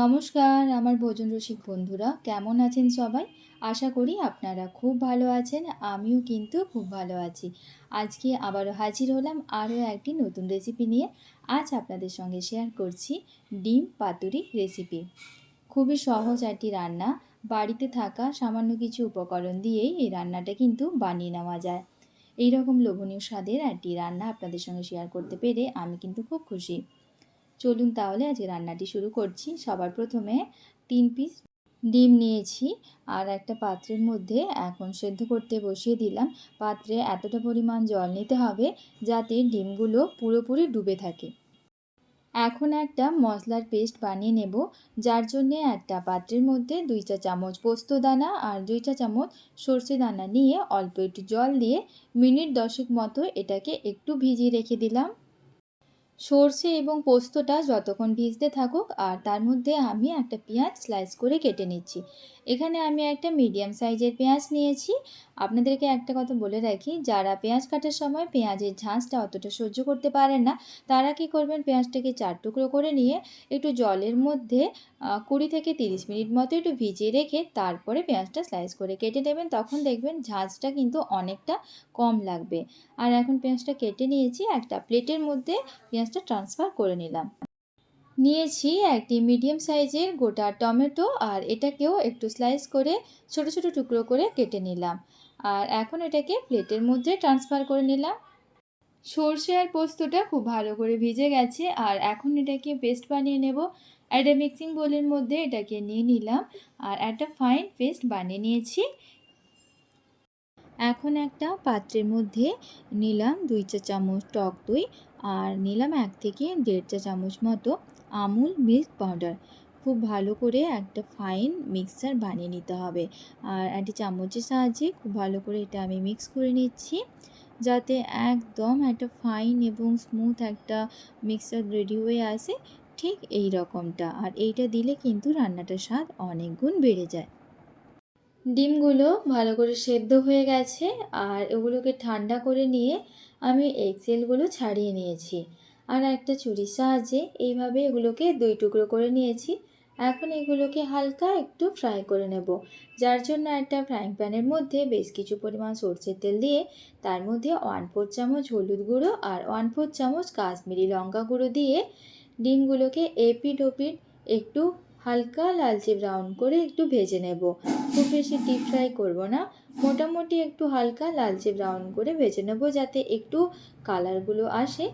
নমস্কার, আমার ভোজন রসিক বন্ধুরা, কেমন আছেন সবাই? আশা করি আপনারা খুব ভালো আছেন, আমিও কিন্তু খুব ভালো আছি। আজকে আবারও হাজির হলাম আরও একটি নতুন রেসিপি নিয়ে। আজ আপনাদের সঙ্গে শেয়ার করছি ডিম পাতুরি রেসিপি খুবই সহজ একটি রান্না, বাড়িতে থাকা সামান্য কিছু উপকরণ দিয়েই এই রান্নাটা কিন্তু বানিয়ে নেওয়া যায়। এই রকম লোভনীয় স্বাদের একটি রান্না আপনাদের সঙ্গে শেয়ার করতে পেরে আমি কিন্তু খুব খুশি। চলুন তাহলে আজকে রান্নাটি শুরু করছি। সবার প্রথমে তিন পিস ডিম নিয়েছি আর একটা পাত্রের মধ্যে এখন সেদ্ধ করতে বসিয়ে দিলাম। পাত্রে এতটা পরিমাণ জল নিতে হবে যাতে ডিমগুলো পুরোপুরি ডুবে থাকে। এখন একটা মশলার পেস্ট বানিয়ে নেব, যার জন্যে একটা পাত্রের মধ্যে দুই চা চামচ পোস্ত দানা আর দুই চা চামচ সর্ষে দানা নিয়ে অল্প একটু জল দিয়ে মিনিট দশেক মতো এটাকে একটু ভিজিয়ে রেখে দিলাম। সর্ষে এবং পোস্তটা যতক্ষণ ভিজতে থাকুক আর তার মধ্যে আমি একটা পেঁয়াজ স্লাইস করে কেটে নিচ্ছি। এখানে আমি একটা মিডিয়াম সাইজের পেঁয়াজ নিয়েছি। আপনাদেরকে একটা কথা বলে রাখি, যারা পেঁয়াজ কাটার সময় পেঁয়াজের ঝাঁঝটা অতটা সহ্য করতে পারেন না, তারা কি করবেন, পেঁয়াজটাকে চার টুকরো করে নিয়ে একটু জলের মধ্যে কুড়ি থেকে তিরিশ মিনিট মতো একটু ভিজিয়ে রেখে তারপরে পেঁয়াজটা স্লাইস করে কেটে নেবেন। তখন দেখবেন ঝাঁঝটা কিন্তু অনেকটা কম লাগবে। আর এখন পেঁয়াজটা কেটে নিয়েছি একটা প্লেটের মধ্যে। পেঁয়াজটা ট্রান্সফার করে নিলাম। নিয়েছি একটি মিডিয়াম সাইজের গোটা টমেটো আর এটাকেও একটু স্লাইস করে ছোট ছোট টুকরো করে কেটে নিলাম। আর এখন এটাকে প্লেটের মধ্যে ট্রান্সফার করে নিলাম। সর্ষে আর পোস্তটা খুব ভালো করে ভিজে গেছে আর এখন এটাকে পেস্ট বানিয়ে নেব। একটা মিক্সিং বোলের মধ্যে এটাকে নিয়ে নিলাম আর একটা ফাইন পেস্ট বানিয়ে নিয়েছি। এখন একটা পাত্রের মধ্যে নিলাম দুই চা চামচ টক দই আর নিলাম এক থেকে দেড় চা চামচ মতো আমুল মিল্ক পাউডার। খুব ভালো করে একটা ফাইন মিক্সার বানিয়ে নিতে হবে। আর একটি চামচের সাহায্যে খুব ভালো করে এটা আমি মিক্স করে নিচ্ছি, যাতে একদম একটা ফাইন এবং স্মুথ একটা মিক্সার রেডি হয়ে আসে ঠিক এই রকমটা। আর এইটা দিলে কিন্তু রান্নাটার স্বাদ অনেক গুণ বেড়ে যায়। ডিমগুলো ভালো করে সেদ্ধ হয়ে গেছে আর ওগুলোকে ঠান্ডা করে নিয়ে আমি এক্সেলগুলো ছাড়িয়ে নিয়েছি। আর একটা ছুরির সাহায্যে এইভাবে এগুলোকে দুই টুকরো করে নিয়েছি। এখন এগুলোকে হালকা একটু ফ্রাই করে নেব। যার জন্য একটা ফ্রাইং প্যানের মধ্যে বেশ কিছু পরিমাণ সর্ষের তেল দিয়ে তার মধ্যে ওয়ান ফোর চামচ হলুদ গুঁড়ো আর ওয়ান ফোর চামচ কাশ্মীরি লঙ্কা গুঁড়ো দিয়ে ডিমগুলোকে এপিট ওপিট একটু হালকা লালচে ব্রাউন করে একটু ভেজে নেব। খুব বেশি ডিপ ফ্রাই করব না। মোটামুটি একটু হালকা লালচে ব্রাউন করে ভেজে নেব যাতে একটু কালারগুলো আসে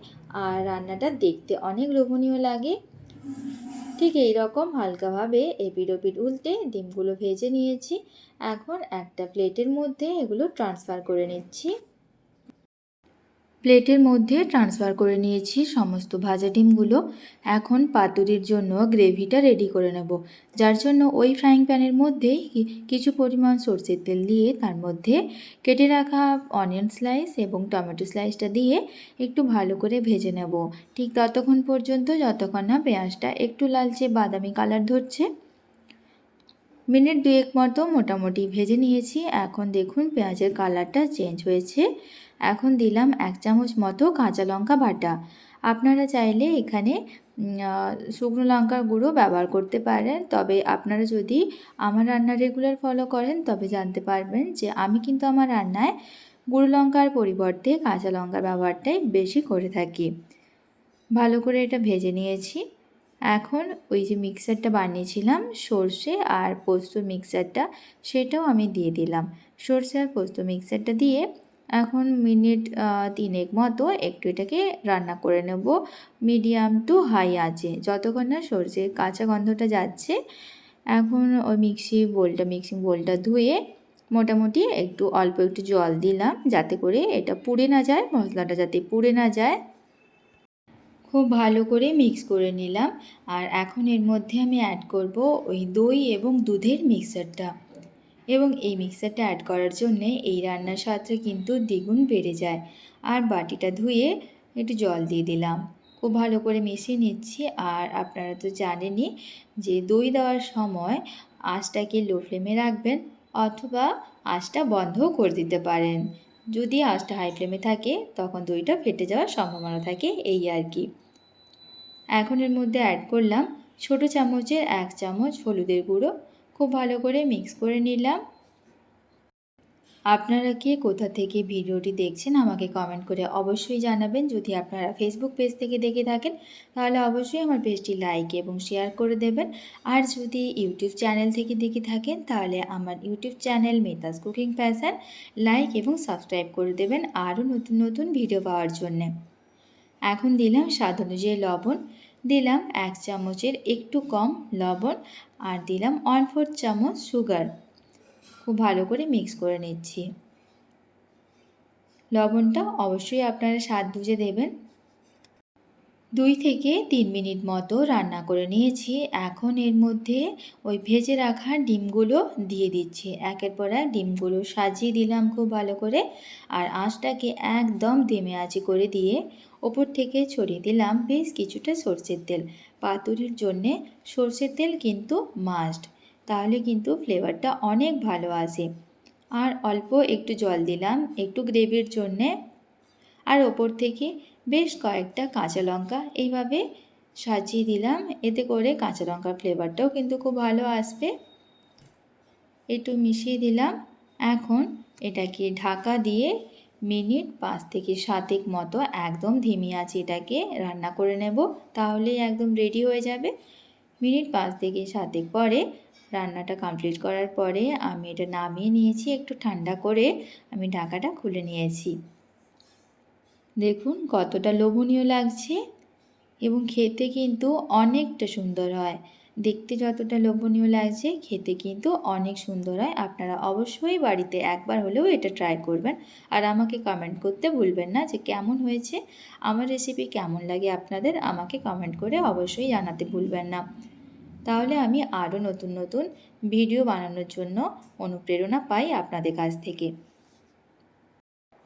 আর রান্নাটা দেখতে অনেক লোভনীয় লাগে। ঠিক এই রকম হালকাভাবে এপিড ওপিড উল্টে ডিমগুলো ভেজে নিয়েছি। এখন একটা প্লেটের মধ্যে এগুলো ট্রান্সফার করে নিচ্ছি। প্লেটের মধ্যে ট্রান্সফার করে নিয়েছি সমস্ত ভাজা ডিমগুলো। এখন পাতুরির জন্য গ্রেভিটা রেডি করে নেব। যার জন্য ওই ফ্রাইং প্যানের মধ্যেই কিছু পরিমাণ সর্ষের তেল দিয়ে তার মধ্যে কেটে রাখা অনিয়ন স্লাইস এবং টমেটো স্লাইসটা দিয়ে একটু ভালো করে ভেজে নেব। ঠিক ততক্ষণ পর্যন্ত, যতক্ষণ না পেঁয়াজটা একটু লালচে বাদামি কালার ধরছে মিনিট দুয়েক মতো মোটামুটি ভেজে নিয়েছি। এখন দেখুন পেঁয়াজের কালারটা চেঞ্জ হয়েছে। এখন দিলাম এক চামচ মতো কাঁচা লঙ্কা বাটা। আপনারা চাইলে এখানে শুকনো লঙ্কার গুঁড়ো ব্যবহার করতে পারেন। তবে আপনারা যদি আমার রান্না রেগুলার ফলো করেন, তবে জানতে পারবেন যে আমি কিন্তু আমার রান্নায় গুঁড়ো লঙ্কার পরিবর্তে কাঁচা লঙ্কার ব্যবহারটাই বেশি করে থাকি। ভালো করে এটা ভেজে নিয়েছি। এখন ওই যে মিক্সারটা বানিয়েছিলাম, সর্ষে আর পোস্ত মিক্সারটা, সেটাও আমি দিয়ে দিলাম। সর্ষে আর পোস্ত মিক্সারটা দিয়ে এখন মিনিট তিনেক মতো একটু এটাকে রান্না করে নেব। মিডিয়াম টু হাই আছে যতক্ষণ না সর্ষের কাঁচা গন্ধটা যাচ্ছে। এখন ওই মিক্সি বোলটা, মিক্সিং বোলটা ধুয়ে মোটামুটি একটু অল্প একটু জল দিলাম, যাতে করে এটা পুড়ে না যায়, মশলাটা যাতে পুড়ে না যায়। খুব ভালো করে মিক্স করে নিলাম। আর এখন এর মধ্যে আমি অ্যাড করব ওই দই এবং দুধের মিক্সারটা এবং এই মিক্সারটা অ্যাড করার জন্যে এই রান্নার স্বাদটা কিন্তু দ্বিগুণ বেড়ে যায়। আর বাটিটা ধুয়ে একটু জল দিয়ে দিলাম। খুব ভালো করে মিশিয়ে নিচ্ছি। আর আপনারা তো জানেনই যে দই দেওয়ার সময় আঁচটাকে লো ফ্লেমে রাখবেন অথবা আঁচটা বন্ধও করে দিতে পারেন। যদি আঁচটা হাই ফ্লেমে থাকে তখন দইটা ফেটে যাওয়ার সম্ভাবনা থাকে, এই আর কি। এখন এর মধ্যে অ্যাড করলাম ছোটো চামচের এক চামচ হলুদের গুঁড়ো। খুব ভালো করে মিক্স করে নিলাম। আপনারা কে কোথা থেকে ভিডিওটি দেখছেন আমাকে কমেন্ট করে অবশ্যই জানাবেন। যদি আপনারা ফেসবুক পেজ থেকে দেখে থাকেন, তাহলে অবশ্যই আমার পেজটি লাইক এবং শেয়ার করে দেবেন। আর যদি ইউটিউব চ্যানেল থেকে দেখে থাকেন, তাহলে আমার ইউটিউব চ্যানেল মেতাস কুকিং প্যাশান লাইক এবং সাবস্ক্রাইব করে দেবেন আরও নতুন নতুন ভিডিও পাওয়ার জন্যে। এখন দিলাম স্বাদ অনুযায়ী লবণ, দিলাম এক চামচের একটু কম লবণ আর দিলাম ওয়ান ফোর্থ চামচ সুগার। খুব ভালো করে মিক্স করে নিচ্ছি। লবণটা অবশ্যই আপনারা স্বাদ বুঝে দেবেন। দুই থেকে তিন মিনিট মতো রান্না করে নিয়েছি। এখন এর মধ্যে ওই ভেজে রাখা ডিমগুলো দিয়ে দিচ্ছি। একের পর এক ডিমগুলো সাজিয়ে দিলাম খুব ভালো করে। আর আঁচটাকে একদম দেমে আঁচি করে দিয়ে ওপর থেকে ছড়িয়ে দিলাম বেশ কিছুটা সর্ষের তেল। পাতুরির জন্যে সর্ষের তেল কিন্তু মাস্ট তাহলে কিন্তু ফ্লেভারটা অনেক ভালো আসে। আর অল্প একটু জল দিলাম, একটু গ্রেভির জন্যে। আর ওপর থেকে বেশ কয়েকটা কাঁচা লঙ্কা এইভাবে সাজিয়ে দিলাম। এতে করে কাঁচা লঙ্কার ফ্লেভারটাও কিন্তু খুব ভালো আসবে। একটু মিশিয়ে দিলাম। এখন এটাকে ঢাকা দিয়ে মিনিট পাঁচ থেকে সাতেক মতো একদম ধিমি আছে এটাকে রান্না করে নেব। তাহলেই একদম রেডি হয়ে যাবে। মিনিট পাঁচ থেকে সাতেক পরে রান্নাটা কমপ্লিট করার পরে আমি এটা নামিয়ে নিয়েছি। একটু ঠান্ডা করে আমি ঢাকাটা খুলে নিয়েছি। দেখুন কতটা লোভনীয় লাগছে এবং খেতে কিন্তু অনেকটা সুন্দর হয়। দেখতে যতটা লোভনীয় লাগছে, খেতে কিন্তু অনেক সুন্দর হয়। আপনারা অবশ্যই বাড়িতে একবার হলেও এটা ট্রাই করবেন। আর আমাকে কমেন্ট করতে ভুলবেন না যে কেমন হয়েছে, আমার রেসিপি কেমন লাগে আপনাদের আমাকে কমেন্ট করে অবশ্যই জানাতে ভুলবেন না। তাহলে আমি আরও নতুন নতুন ভিডিও বানানোর জন্য অনুপ্রেরণা পাই আপনাদের কাছ থেকে।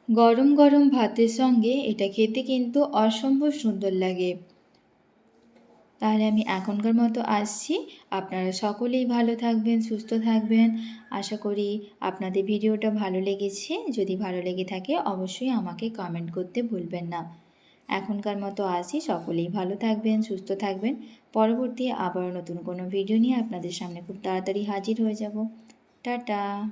গরম গরম ভাতের সঙ্গে এটা খেতে কিন্তু অসম্ভব সুন্দর লাগে। তাহলে আমি এখনকার মতো আসছি। আপনারা সকলেই ভালো থাকবেন, সুস্থ থাকবেন। আশা করি আপনাদের ভিডিওটা ভালো লেগেছে। যদি ভালো লেগে থাকে অবশ্যই আমাকে কমেন্ট করতে ভুলবেন না। এখনকার মতো আসি। সকলেই ভালো থাকবেন, সুস্থ থাকবেন। পরবর্তী আবার নতুন কোনো ভিডিও নিয়ে আপনাদের সামনে খুব তাড়াতাড়ি হাজির হয়ে যাব। টাটা!